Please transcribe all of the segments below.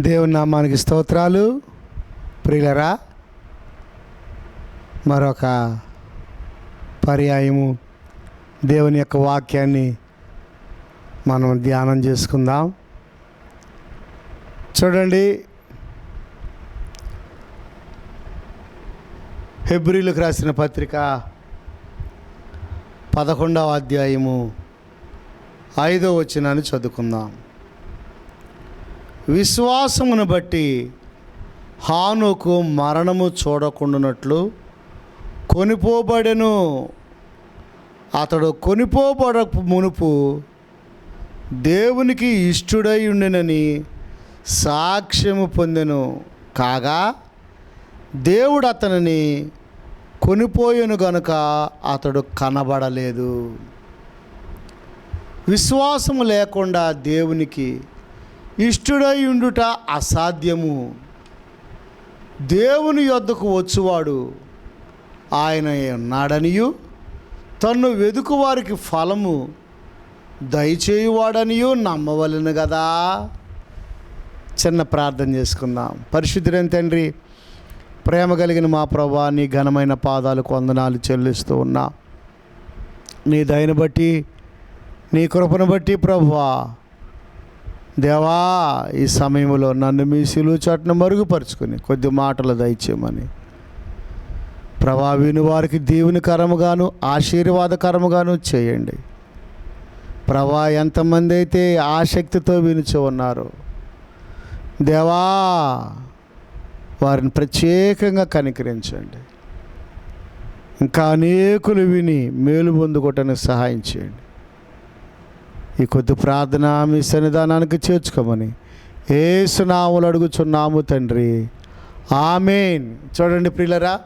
దేవుని నామానికి స్తోత్రాలు. ప్రియులరా మరొక పర్యాయము దేవుని యొక్క వాక్యాన్ని మనం ధ్యానం చేసుకుందాం. చూడండి ఫిబ్రిలకు రాసిన పత్రిక పదకొండవ అధ్యాయము ఐదో వచ్చినాన్ని చదువుకుందాం. విశ్వాసమును బట్టి హానుకు మరణము చూడకుండానట్లు కొనిపోబడెను. అతడు కొనిపోబడ మునుపు దేవునికి ఇష్టుడై ఉండినని సాక్ష్యము పొందెను. కాగా దేవుడు అతనిని కొనిపోయెను గనుక అతడు కనబడలేదు. విశ్వాసము లేకుండా దేవునికి ఇష్టడై ఉండుట అసాధ్యము. దేవుని యొద్దకు వచ్చువాడు ఆయన ఉన్నాడనియు తన్ను వెదుకు వారికి ఫలము దయచేయువాడనియు నమ్మవలను కదా చిన్న ప్రార్థన చేసుకుందాం. పరిశుద్ధుడైన తండ్రి ప్రేమ కలిగిన మా ప్రభా నీ ఘనమైన పాదాలకు వందనాలు చెల్లిస్తూ ఉన్నా. నీ దయను బట్టి నీ కృపను బట్టి ప్రభువా దేవా ఈ సమయంలో నన్ను మీ సిలువు చాటును మరుగుపరుచుకొని కొద్ది మాటలు దయచేయమని. ప్రభా విని వారికి దీవునికరముగాను ఆశీర్వాదకరముగాను చేయండి. ప్రభా ఎంతమంది అయితే ఆసక్తితో వినుచు ఉన్నారు. దేవా వారిని ప్రత్యేకంగా కనికరించండి. ఇంకా అనేకులు విని మేలు పొందుకోవటానికి సహాయం చేయండి. ఈ కొద్ది ప్రార్థన మీ సన్నిధానానికి చేర్చుకోమని. ఏసునాములు అడుగుచున్నాము తండ్రి. ఆమెన్. చూడండి ప్రియులరా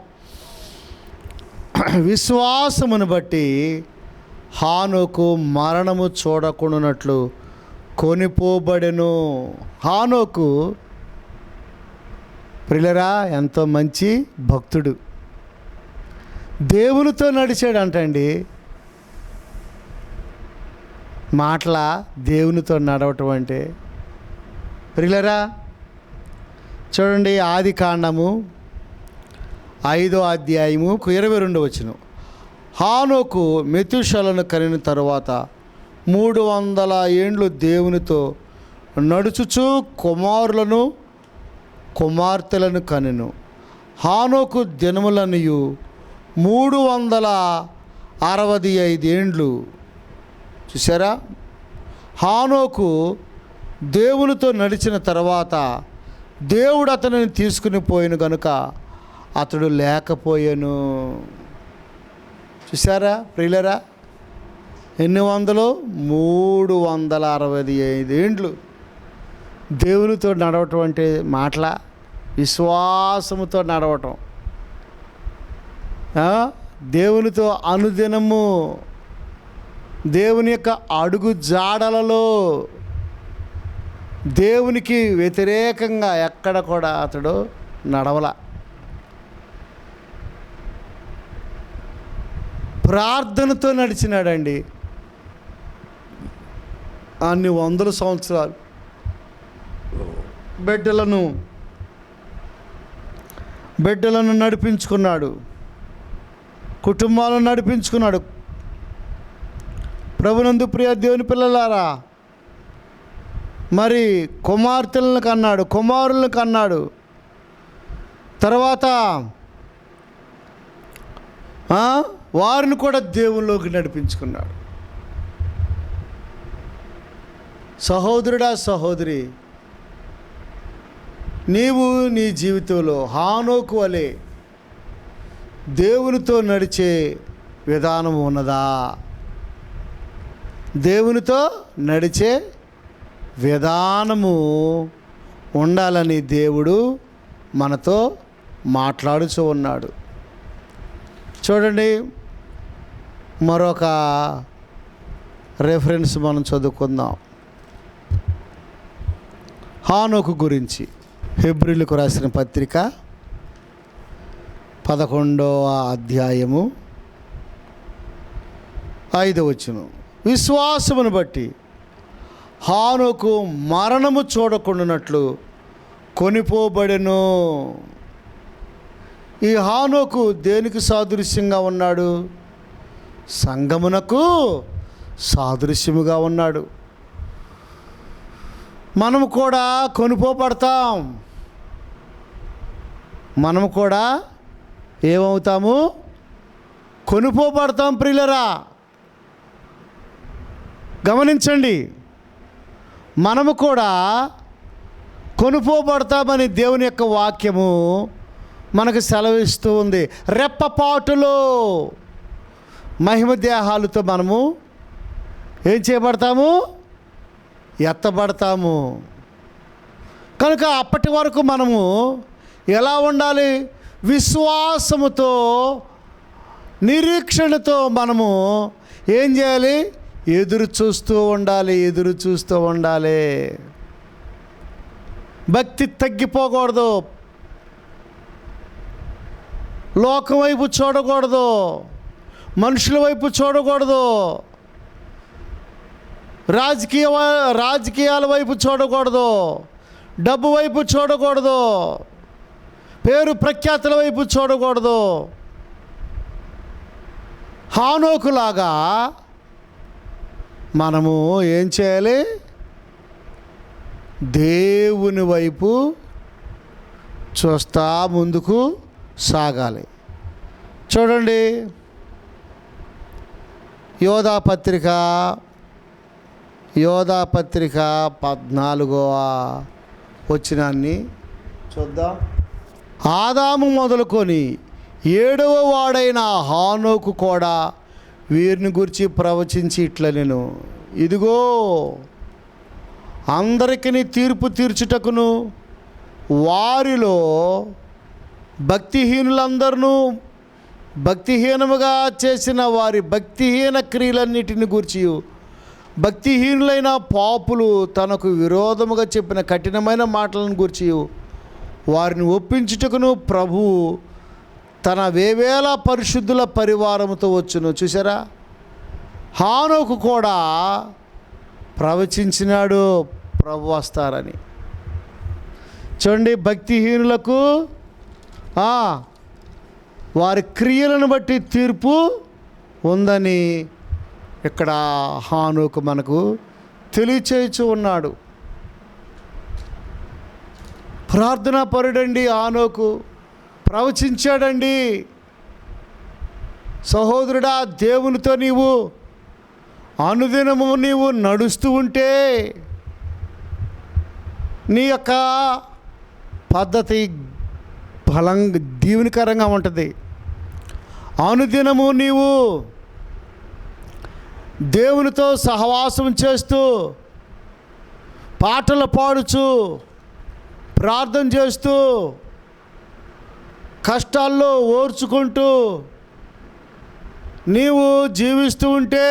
విశ్వాసమును బట్టి హానుకు మరణము చూడకుండానట్లు కొనిపోబడెను. హానోకు ప్రిలరా ఎంతో మంచి భక్తుడు. దేవునితో నడిచాడు అంటండి మాటల దేవునితో నడవటం అంటే. ప్రిలరా చూడండి ఆది కాండము ఐదో అధ్యాయము ఇరవై రెండు వచ్చిన హానోకు మెతుషలను కనిన తరువాత మూడు వందల ఏండ్లు దేవునితో నడుచుచు కుమారులను కుమార్తెలను కనెను. హానోకు దినములనియు మూడు వందల అరవది ఐదేండ్లు చూసారా హానోకు దేవునితో నడిచిన తర్వాత దేవుడు అతనిని తీసుకుని పోయిన గనుక అతడు లేకపోయాను. చూసారా ప్రియులరా? ఎన్ని వందలు? మూడు వందల అరవై ఐదు ఏండ్లు. దేవునితో నడవటం అంటే మాటల? విశ్వాసముతో నడవటం. దేవునితో అనుదినము దేవుని యొక్క అడుగు జాడలలో దేవునికి వ్యతిరేకంగా ఎక్కడ కూడా అతడు నడవల. ప్రార్థనతో నడిచినాడండి. అన్ని వందల సంవత్సరాలు బిడ్డలను బిడ్డలను నడిపించుకున్నాడు. కుటుంబాలను నడిపించుకున్నాడు. ప్రభునందు ప్రియ దేవుని పిల్లలారా మరి కుమార్తెలను కన్నాడు కుమారులను కన్నాడు. తర్వాత వారిని కూడా దేవునిలోకి నడిపించుకున్నాడు. సహోదరుడా సహోదరి నీవు నీ జీవితంలో హానోకు వలె దేవునితో నడిచే విధానం ఉన్నదా? దేవునితో నడిచే విధానము ఉండాలని దేవుడు మనతో మాట్లాడుచూ ఉన్నాడు. చూడండి మరొక రెఫరెన్స్ మనం చదువుకుందాం. హానోకు గురించి హెబ్రిలకు రాసిన పత్రిక పదకొండవ అధ్యాయము ఐదవ వచ్చును విశ్వాసమును బట్టి హానుకు మరణము చూడకుండానట్లు కొనిపోబడెను. ఈ హానోకు దేనికి సాదృశ్యంగా ఉన్నాడు? సంగమునకు సాదృశ్యముగా ఉన్నాడు. మనము కూడా కొనుపోబడతాం. మనము కూడా ఏమవుతాము? కొనుపోబడతాం ప్రియులరా. గమనించండి మనము కూడా కొనుపోబడతామని దేవుని యొక్క వాక్యము మనకు సెలవిస్తూ ఉంది. రెప్పపాటులో మహిమ దేహాలతో మనము ఏం చేయబడతాము? ఎత్తబడతాము. కనుక అప్పటి వరకు మనము ఎలా ఉండాలి? విశ్వాసముతో నిరీక్షణతో మనము ఏం చేయాలి? ఎదురు చూస్తూ ఉండాలి ఎదురు చూస్తూ ఉండాలి. భక్తి తగ్గిపోకూడదు. లోకం వైపు చూడకూడదు. మనుషుల వైపు చూడకూడదు. రాజకీయ రాజకీయాల వైపు చూడకూడదు. డబ్బు వైపు చూడకూడదు. పేరు ప్రఖ్యాతుల వైపు చూడకూడదు. హానోకులాగా మనము ఏం చేయాలి? దేవుని వైపు చూస్తా ముందుకు సాగాలి. చూడండి. యోధా పత్రిక యోధా పత్రిక పద్నాలుగవ వచ్చినాన్ని చూద్దాం. ఆదాము మొదలుకొని ఏడవ వాడైన హానోకు కూడా వీరిని గురించి ప్రవచించి ఇట్లా నేను. ఇదిగో అందరికీ తీర్పు తీర్చుటకును వారిలో భక్తిహీనులందరూ భక్తిహీనముగా చేసిన వారి భక్తిహీన క్రియలన్నిటిని గురించి భక్తిహీనులైన పాపులు తనకు విరోధముగా చెప్పిన కఠినమైన మాటలను గురించి వారిని ఒప్పించుటకును ప్రభువు తన వేవేల పరిశుద్ధుల పరివారంతో వచ్చును. చూసారా హానుకు కూడా ప్రవచించినాడు ప్రభు వస్తారని. చూడండి భక్తిహీనులకు వారి క్రియలను బట్టి తీర్పు ఉందని ఇక్కడ హానుకు మనకు తెలియచేయచ్చు ఉన్నాడు. ప్రార్థనా పరుడండి ఆనోకు ప్రవచించాడండి. సహోదరుడా దేవునితో నీవు అనుదినము నీవు నడుస్తూ ఉంటే నీ యొక్క పద్ధతి బలంగా దీవునికరంగా ఉంటుంది. అనుదినము నీవు దేవునితో సహవాసం చేస్తూ పాటలు పాడుచు ప్రార్థన చేస్తూ కష్టాల్లో ఓర్చుకుంటూ నీవు జీవిస్తూ ఉంటే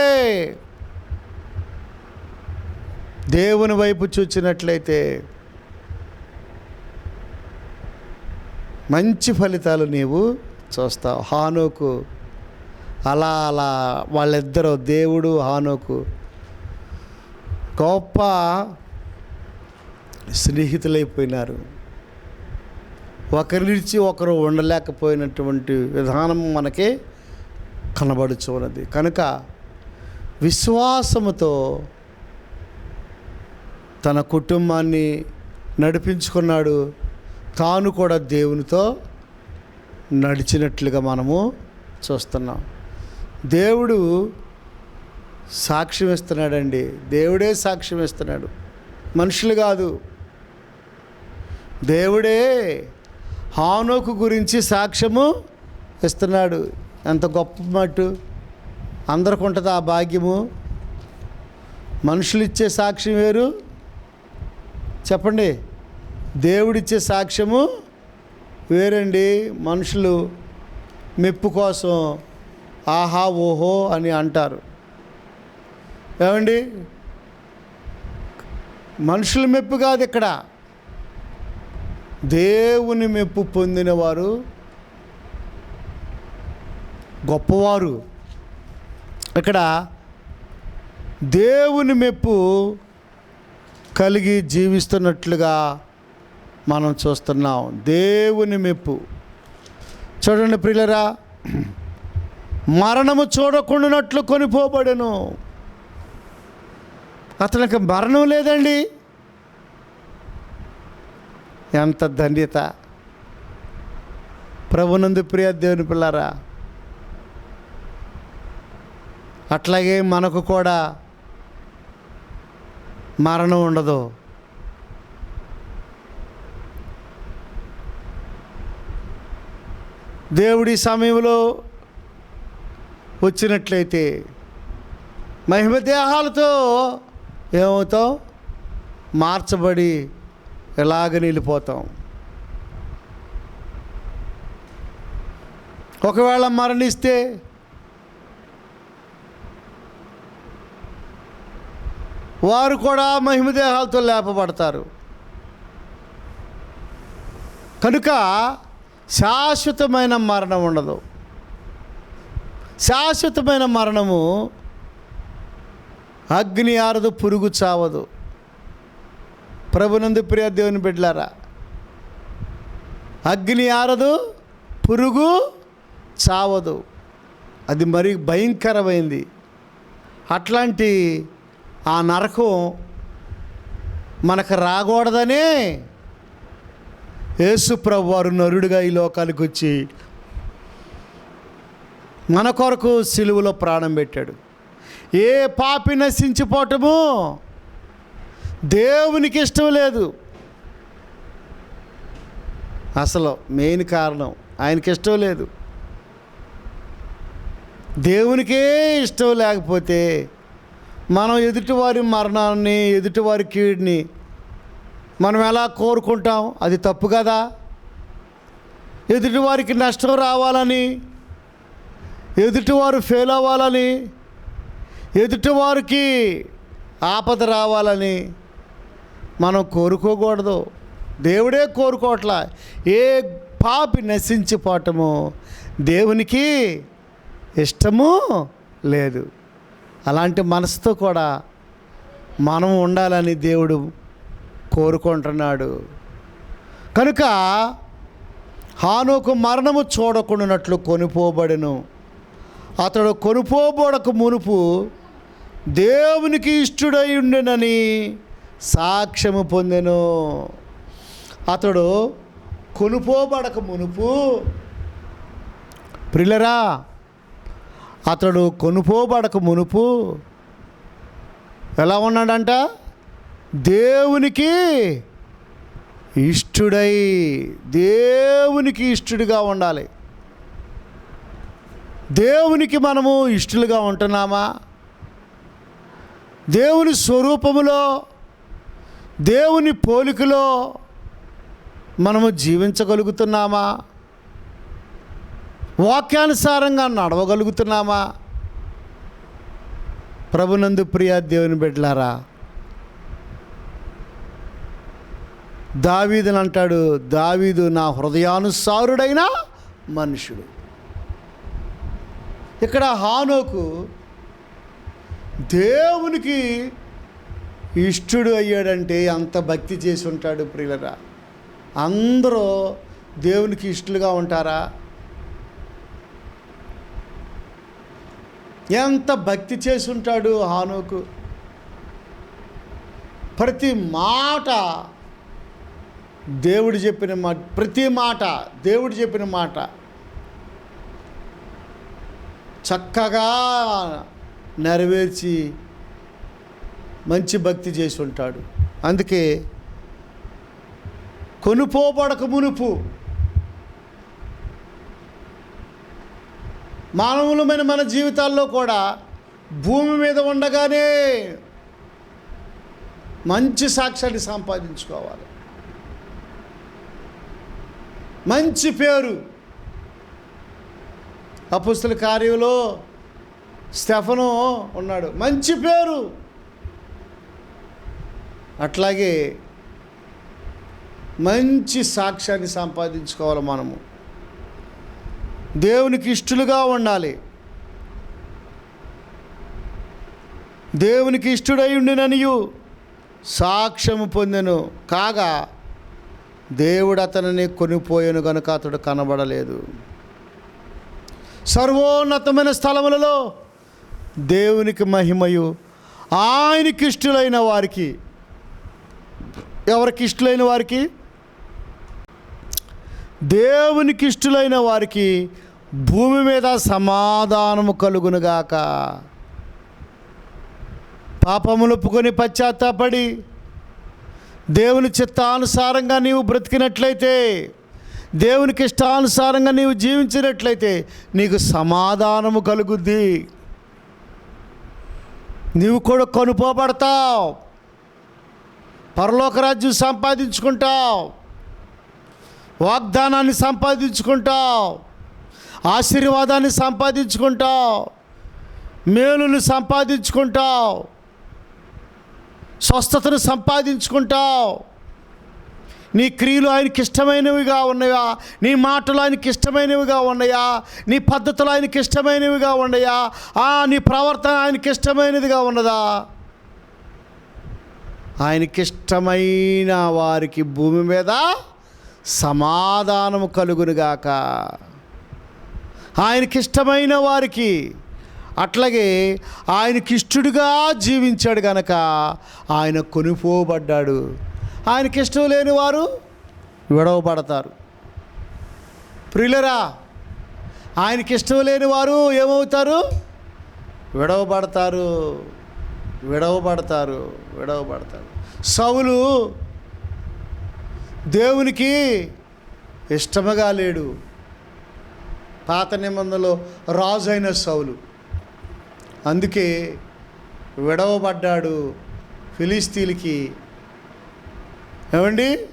దేవుని వైపు చూచినట్లయితే మంచి ఫలితాలు నీవు చూస్తావు. హానోకు అలా అలా వాళ్ళిద్దరూ దేవుడు హానోకు గొప్ప స్నేహితులైపోయినారు. ఒకరి నుంచి ఒకరు ఉండలేకపోయినటువంటి విధానం మనకి కనబడుచున్నది. కనుక విశ్వాసముతో తన కుటుంబాన్ని నడిపించుకున్నాడు. తాను కూడా దేవునితో నడిచినట్లుగా మనము చూస్తున్నాం. దేవుడు సాక్ష్యం ఇస్తున్నాడండి. దేవుడే సాక్ష్యం ఇస్తున్నాడు. మనుషులు కాదు. దేవుడే హానోకు గురించి సాక్ష్యము ఇస్తున్నాడు. ఎంత గొప్ప మట్టు. అందరికి ఉంటుంది ఆ భాగ్యము. మనుషులు ఇచ్చే సాక్ష్యం వేరు. చెప్పండి. దేవుడిచ్చే సాక్ష్యము వేరండి. మనుషులు మెప్పు కోసం ఆహా ఓహో అని అంటారు. ఏమండి? మనుషుల మెప్పు కాదు ఇక్కడ. దేవుని మెప్పు పొందినవారు గొప్పవారు. ఇక్కడ దేవుని మెప్పు కలిగి జీవిస్తున్నట్లుగా మనం చూస్తున్నాం. దేవుని మెప్పు. చూడండి ప్రియులరా మరణము చూడకుండానట్లు కొనిపోబడెను. అతనికి మరణం లేదండి. ఎంత ధన్యత. ప్రభునందు ప్రియ దేవుని పిల్లరా అట్లాగే మనకు కూడా మరణం ఉండదు. దేవుడి సమయంలో వచ్చినట్లయితే మహిమ దేహాలతో ఏమవుతాం మార్చబడి ఎలాగ నిలిపోతాం? ఒకవేళ మరణిస్తే వారు కూడా మహిమదేహాలతో లేపబడతారు. కనుక శాశ్వతమైన మరణం ఉండదు. శాశ్వతమైన మరణము అగ్ని ఆరదు పురుగు చావదు. ప్రభునందు ప్రియ దేవుని బిడ్డలారా అగ్ని ఆరదు పురుగు చావదు. అది మరి భయంకరమైంది. అట్లాంటి ఆ నరకం మనకు రాకూడదనే యేసుప్రభు వారు నరుడుగా ఈ లోకానికి వచ్చి మన కొరకు సిలువలో ప్రాణం పెట్టాడు. ఏ పాపి నశించిపోవటము దేవునికి ఇష్టం లేదు. అసలు మెయిన్ కారణం ఆయనకి ఇష్టం లేదు. దేవునికే ఇష్టం లేకపోతే మనం ఎదుటివారి మరణాన్ని ఎదుటివారి కీడిని మనం ఎలా కోరుకుంటాం? అది తప్పు కదా? ఎదుటివారికి నష్టం రావాలని ఎదుటివారు ఫెయిల్ అవ్వాలని ఎదుటివారికి ఆపద రావాలని మనం కోరుకోకూడదు. దేవుడే కోరుకోవట్లా. ఏ పాపి నశించిపోవటము దేవునికి ఇష్టము లేదు. అలాంటి మనసుతో కూడా మనం ఉండాలని దేవుడు కోరుకుంటున్నాడు. కనుక హానుకు మరణము చూడకుండానట్లు కొనిపోబడను. అతడు కొనుపోబడక మునుపు దేవునికి ఇష్టడై ఉండెనని సాక్ష్యము పొందెను. అతడు కొనుపోబడక మునుపు ప్రిలరా అతడు కొనుపోబడక మునుపు ఎలా ఉన్నాడంట? దేవునికి ఇష్టుడై దేవునికి ఇష్టడుగా ఉండాలి. దేవునికి మనము ఇష్టలుగా ఉంటున్నామా? దేవుని స్వరూపములో దేవుని పోలికలో మనము జీవించగలుగుతున్నామా? వాక్యానుసారంగా నడవగలుగుతున్నామా? ప్రభునందు ప్రియ దేవుని బిడ్డలారా దావీదుని అంటాడు దావీదు నా హృదయానుసారుడైన మనుషుడు. ఇక్కడ హానోకు దేవునికి ఇష్టుడు అయ్యాడంటే అంత భక్తి చేసి ఉంటాడు ప్రియులరా. అందరూ దేవునికి ఇష్టలుగా ఉంటారా? ఎంత భక్తి చేసి ఉంటాడు హానుకు? ప్రతి మాట దేవుడు చెప్పిన మాట ప్రతి మాట దేవుడు చెప్పిన మాట చక్కగా నెరవేర్చి మంచి భక్తి చేసి ఉంటాడు. అందుకే కొనుపోబడక మునుపు మానవులమైన మన జీవితాల్లో కూడా భూమి మీద ఉండగానే మంచి సాక్ష్యాన్ని సంపాదించుకోవాలి. మంచి పేరు. అపుస్తుల కార్యంలో స్టెఫను ఉన్నాడు. మంచి పేరు. అట్లాగే మంచి సాక్ష్యాన్ని సంపాదించుకోవాలి మనము. దేవునికి ఇష్టలుగా ఉండాలి. దేవునికి ఇష్టడై ఉండిననియు సాక్ష్యము పొందెను. కాగా దేవుడు అతనిని కొనిపోయాను కనుక అతడు కనబడలేదు. సర్వోన్నతమైన స్థలములలో దేవునికి మహిమయు. ఆయనకిష్టులైన వారికి ఎవరికి ఇష్టలైన వారికి? దేవునికి ఇష్టలైన వారికి భూమి మీద సమాధానము కలుగునుగాక. పాపములొప్పుకొని పశ్చాత్తాపడి దేవుని చిత్తానుసారంగా నీవు బ్రతికినట్లయితే దేవునికి ఇష్టానుసారంగా నీవు జీవించినట్లయితే నీకు సమాధానము కలుగుద్ది. నీవు కూడా కొనుపోబడతావు. పరలోక రాజ్యం సంపాదించుకుంటావు. వాగ్దానాన్ని సంపాదించుకుంటావు. ఆశీర్వాదాన్ని సంపాదించుకుంటావు. మేలును సంపాదించుకుంటావు. స్వస్థతను సంపాదించుకుంటావు. నీ క్రియలు ఆయనకి ఇష్టమైనవిగా ఉన్నాయా? నీ మాటలు ఆయనకి ఇష్టమైనవిగా ఉన్నాయా? నీ పద్ధతులు ఆయనకి ఇష్టమైనవిగా ఉన్నాయా? ఆ నీ ప్రవర్తన ఆయనకి ఇష్టమైనదిగా ఉన్నదా? ఆయనకిష్టమైన వారికి భూమి మీద సమాధానము కలుగునుగాక. ఆయనకి ఇష్టమైన వారికి అట్లాగే ఆయనకి జీవించాడు గనక ఆయన కొనిపోబడ్డాడు. ఆయనకి ఇష్టం లేని వారు విడవబడతారు. ప్రియులరా ఆయనకిష్టం లేని వారు ఏమవుతారు? విడవబడతారు. విడవబడతారు. విడవబడతాడు సౌలు దేవునికి ఇష్టముగా లేడు. పాత నిబంధనలో రాజు అయిన సౌలు. అందుకే విడవబడ్డాడు ఫిలిస్తీన్కి ఏమండి?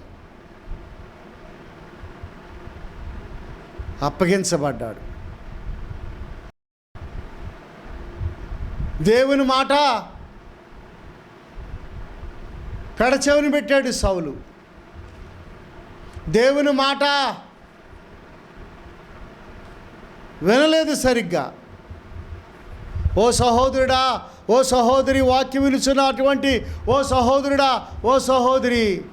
అప్పగించబడ్డాడు. దేవుని మాట పెడచెవిని పెట్టాడు సౌలు. దేవుని మాట వినలేదు సరిగ్గా. ఓ సహోదరుడా ఓ సహోదరి వాక్యం విలుచున్నటువంటి ఓ సహోదరుడా ఓ సహోదరి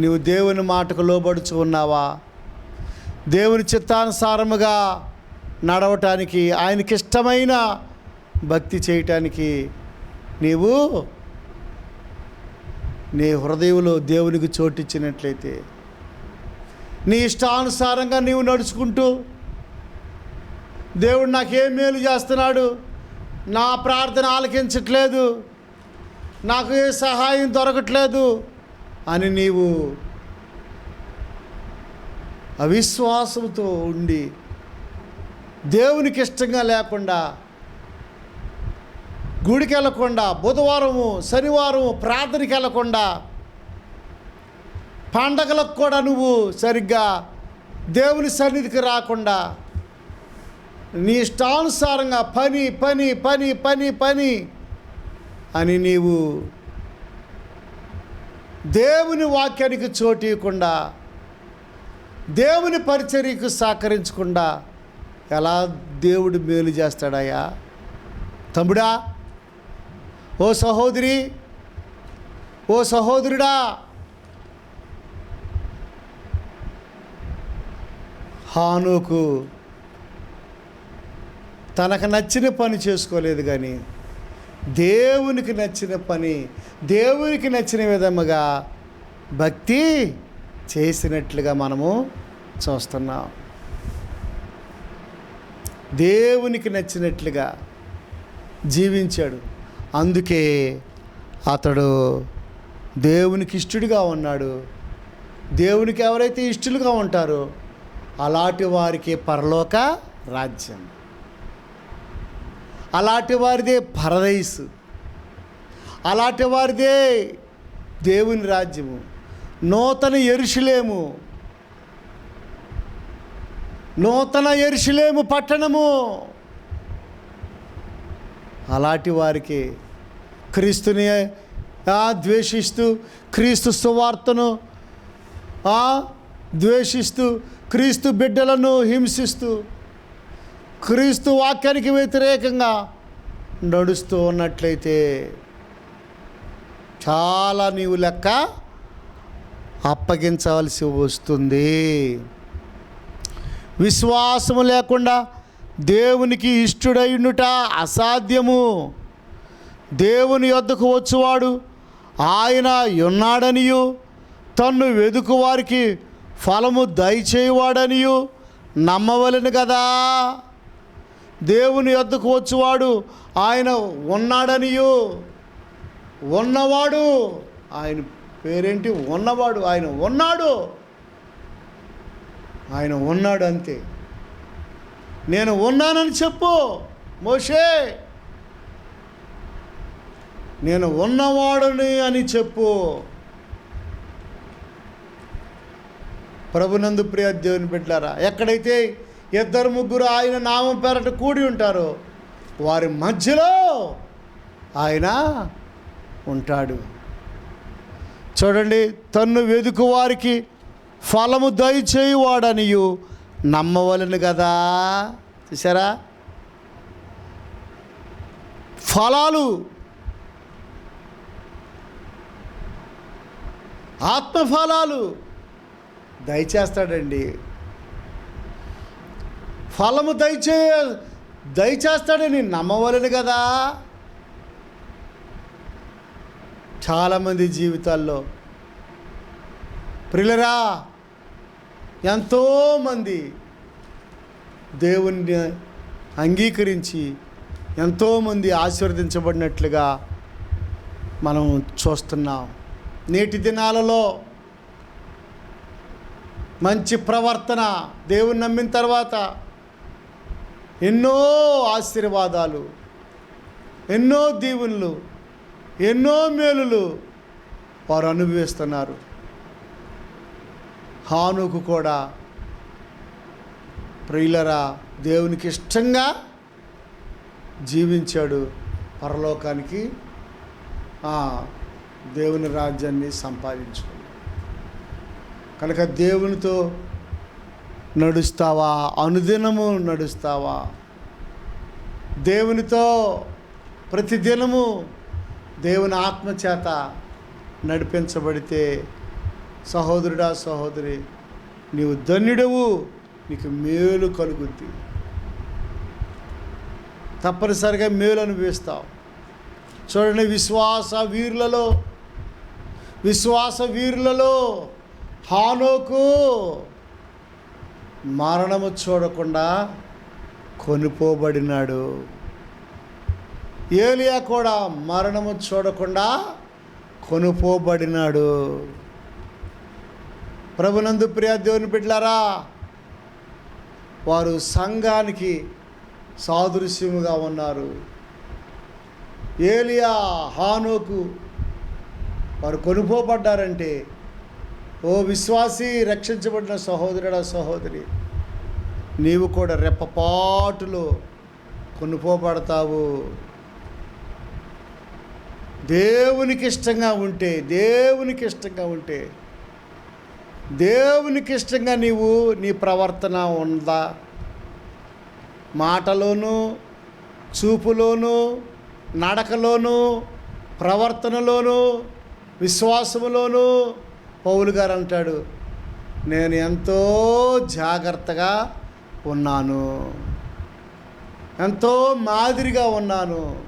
నీవు దేవుని మాటకు లోబడుచు ఉన్నావా? దేవుని చిత్తానుసారముగా నడవటానికి ఆయనకి ఇష్టమైన భక్తి చేయటానికి నీవు నీ హృదయంలో దేవునికి చోటిచ్చినట్లయితే నీ ఇష్టానుసారంగా నీవు నడుచుకుంటూ దేవుడు నాకేం మేలు చేస్తున్నాడు నా ప్రార్థన ఆలకించట్లేదు నాకు ఏ సహాయం దొరకట్లేదు అని నీవు అవిశ్వాసంతో ఉండి దేవునికి ఇష్టంగా లేకుండా గుడికి వెళ్ళకుండా బుధవారము శనివారము ప్రార్థనకి వెళ్ళకుండా పండగలకు కూడా నువ్వు సరిగ్గా దేవుని సన్నిధికి రాకుండా నీ ఇష్టానుసారంగా పని పని పని పని పని అని నీవు దేవుని వాక్యానికి చోటీయకుండా దేవుని పరిచర్యకు సహకరించకుండా ఎలా దేవుడు మేలు చేస్తాడయ్యా? తమ్ముడా ఓ సహోదరి ఓ సహోదరుడా. హానుకు తనకు నచ్చిన పని చేసుకోలేదు కానీ దేవునికి నచ్చిన పని దేవునికి నచ్చిన విధముగా భక్తి చేసినట్లుగా మనము చూస్తున్నాం. దేవునికి నచ్చినట్లుగా జీవించాడు. అందుకే అతడు దేవునికి ఇష్టడుగా ఉన్నాడు. దేవునికి ఎవరైతే ఇష్టలుగా ఉంటారో అలాంటి వారికి పరలోక రాజ్యం. అలాంటి వారిదే పరదైసు అలాంటి వారిదే దేవుని రాజ్యము. నూతన ఎరుషులేము. నూతన ఎరుషులేము పట్టణము. అలాంటి వారికి క్రీస్తుని ద్వేషిస్తూ క్రీస్తు సువార్తను ఆ, ద్వేషిస్తూ క్రీస్తు బిడ్డలను హింసిస్తూ క్రీస్తు వాక్యానికి వ్యతిరేకంగా నడుస్తూ ఉన్నట్లయితే చాలా నీవు లెక్క అప్పగించవలసి వస్తుంది. విశ్వాసము లేకుండా దేవునికి ఇష్టుడైనట అసాధ్యము. దేవుని యొద్దకు వచ్చువాడు ఆయన ఉన్నాడనియు తన్ను వెదుకు వారికి ఫలము దయచేయువాడనియు నమ్మవలను కదా దేవుని యొద్దకు వచ్చువాడు ఆయన ఉన్నాడనియు ఉన్నవాడు ఆయన పేరేంటి? ఉన్నవాడు ఆయన ఉన్నాడు. ఆయన ఉన్నాడు అంతే నేను ఉన్నానని చెప్పు మోషే. నేను ఉన్నవాడుని అని చెప్పు. ప్రభునందు ప్రియ దేవుని బిడ్డారా ఎక్కడైతే ఇద్దరు ముగ్గురు ఆయన నామం పేరట కూడి ఉంటారో వారి మధ్యలో ఆయన ఉంటాడు. చూడండి తన్ను వెదుకు వారికి ఫలము దయచేయువాడనియు నమ్మవలను కదా. చూసారా ఫలాలు. ఆత్మఫలాలు. దయచేస్తాడండి. ఫలము దయచే దయచేస్తాడని నమ్మవలను కదా. చాలామంది జీవితాల్లో. ప్రిలరా ఎంతోమంది దేవుణ్ణి అంగీకరించి ఎంతోమంది ఆశీర్వదించబడినట్లుగా మనం చూస్తున్నాం. నేటి దినాలలో మంచి ప్రవర్తన దేవుని నమ్మిన తర్వాత ఎన్నో ఆశీర్వాదాలు ఎన్నో దీవుళ్ళు ఎన్నో మేలులు వారు అనుభవిస్తున్నారు. హానుకు కూడా ప్రియులరా దేవునికి ఇష్టంగా జీవించాడు పరలోకానికి. ఆ, దేవుని రాజ్యాన్ని సంపాదించుకున్నాడు. కనుక దేవునితో నడుస్తావా? అనుదినము నడుస్తావా? దేవునితో ప్రతిదినము దేవుని ఆత్మచేత నడిపించబడితే సహోదరుడా సహోదరి నీవు ధన్యుడవు నీకు మేలు కలుగుద్ది. తప్పనిసరిగా మేలు అనుభవిస్తావు. చూడండి విశ్వాస వీరులలో విశ్వాస వీరులలో హానోకు మరణము చూడకుండా కొనుపోబడినాడు. ఏలియా కూడా మరణము చూడకుండా కొనుపోబడినాడు. ప్రభునందు ప్రియ దేవుని బిడ్డలారా వారు సంఘానికి సాదృశ్యముగా ఉన్నారు. ఏలియా హానోకు వారు కొనుపోబడ్డారంటే ఓ విశ్వాసి రక్షించబడిన సహోదరుడా సహోదరి నీవు కూడా రెప్పపాటులో కొనుపోబడతావు. దేవునికి ఇష్టంగా ఉంటే దేవునికి ఇష్టంగా ఉంటే దేవునికి ఇష్టంగా నీవు నీ ప్రవర్తన ఉందా? మాటలోను చూపులోను నడకలోను ప్రవర్తనలోను విశ్వాసములోను పౌలు గారు అంటాడు నేను ఎంతో జాగ్రత్తగా ఉన్నాను. ఎంతో మాదిరిగా ఉన్నాను.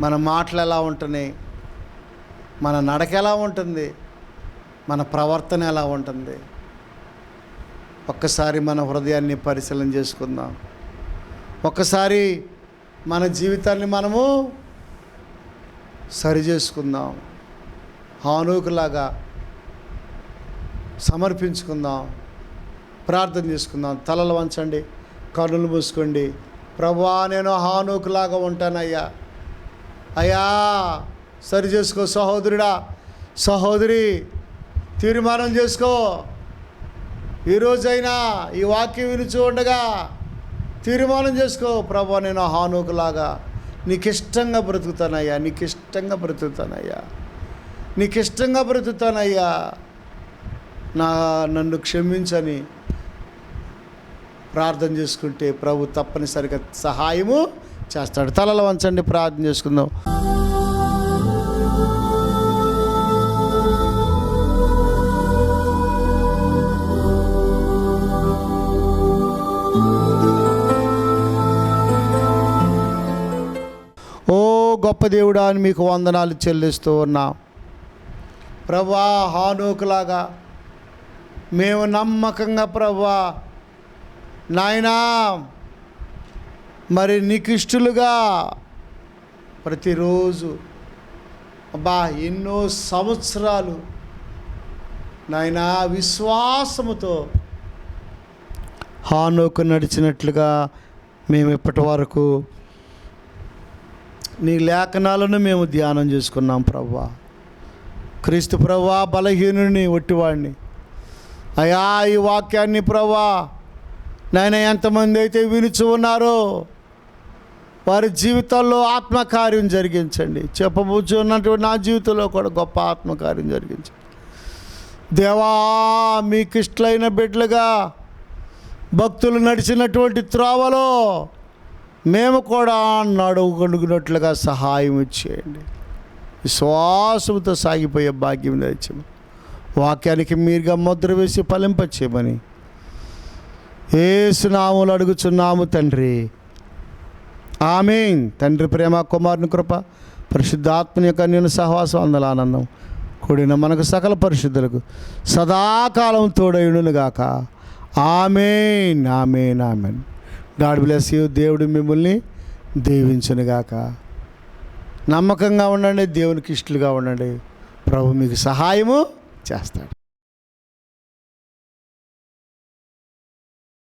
మన మాటలు ఎలా ఉంటున్నాయి? మన నడక ఎలా ఉంటుంది? మన ప్రవర్తన ఎలా ఉంటుంది? ఒక్కసారి మన హృదయాన్ని పరిశీలన చేసుకుందాం. ఒక్కసారి మన జీవితాన్ని మనము సరి చేసుకుందాం. హానుకులాగా సమర్పించుకుందాం. ప్రార్థన చేసుకుందాం. తలలు వంచండి కనులు మూసుకోండి. ప్రభా నేను హానుకులాగా ఉంటానయ్యా. అయ్యా సరి చేసుకో సహోదరుడా. సహోదరి తీర్మానం చేసుకో. ఈరోజైనా ఈ వాక్యం విని ఉండగా తీర్మానం చేసుకో. ప్రభా నేను హానుకులాగా నీకు ఇష్టంగా బ్రతుకుతానయ్యా నీకు ఇష్టంగా బ్రతుకుతానయ్యా నీకు ఇష్టంగా బ్రతుకుతానయ్యా. నా నన్ను క్షమించని ప్రార్థన చేసుకుంటే ప్రభు తప్పనిసరిగా సహాయము చేస్తాడు. తలలో వంచండి ప్రార్థన చేసుకుందాం. ఓ గొప్ప దేవుడా అని మీకు వందనాలు చెల్లిస్తూ ఉన్నాం. ప్రభా హానుకులాగా మేము నమ్మకంగా ప్రభా నాయనా మరి నికిష్టులుగా ప్రతిరోజు అబ్బా ఎన్నో సంవత్సరాలు నాయనా విశ్వాసముతో హానోకు నడిచినట్లుగా మేము ఇప్పటి వరకు నీ లేఖనాలను మేము ధ్యానం చేసుకున్నాం ప్రవ్వా. క్రీస్తు ప్రవ్వా బలహీనుని ఒట్టివాడిని. అయా ఈ వాక్యాన్ని ప్రవ్వా నాయన ఎంతమంది అయితే వినిచి ఉన్నారో వారి జీవితాల్లో ఆత్మకార్యం జరిగించండి. చెప్పబోచున్నటువంటి నా జీవితంలో కూడా గొప్ప ఆత్మకార్యం జరిగించండి. దేవా మీకు ఇష్టలైన బిడ్డలుగా భక్తులు నడిచినటువంటి త్రోవలో మేము కూడా నడుగునుకున్నట్లుగా సహాయం ఇచ్చేయండి విశ్వాసంతో సాగిపోయే భాగ్యం తెచ్చమని వాక్యానికి మీరుగా ముద్ర వేసి ఫలింపచేయమని ఏసునాములు అడుగుచున్నాము తండ్రి. ఆమెన్. తండ్రి ప్రేమ కుమారుని కృప పరిశుద్ధాత్మని యొక్క నేను సహవాసం అందల ఆనందం కూడిన మనకు సకల పరిశుద్ధులకు సదాకాలం తోడయుడును ఆమె amen. Amen. Amen. God bless you. దేవుడు మిమ్మల్ని దీవించునుగాక. నమ్మకంగా ఉండండి దేవునికి ఇష్టలుగా ఉండండి. ప్రభు మీకు సహాయము చేస్తాడు.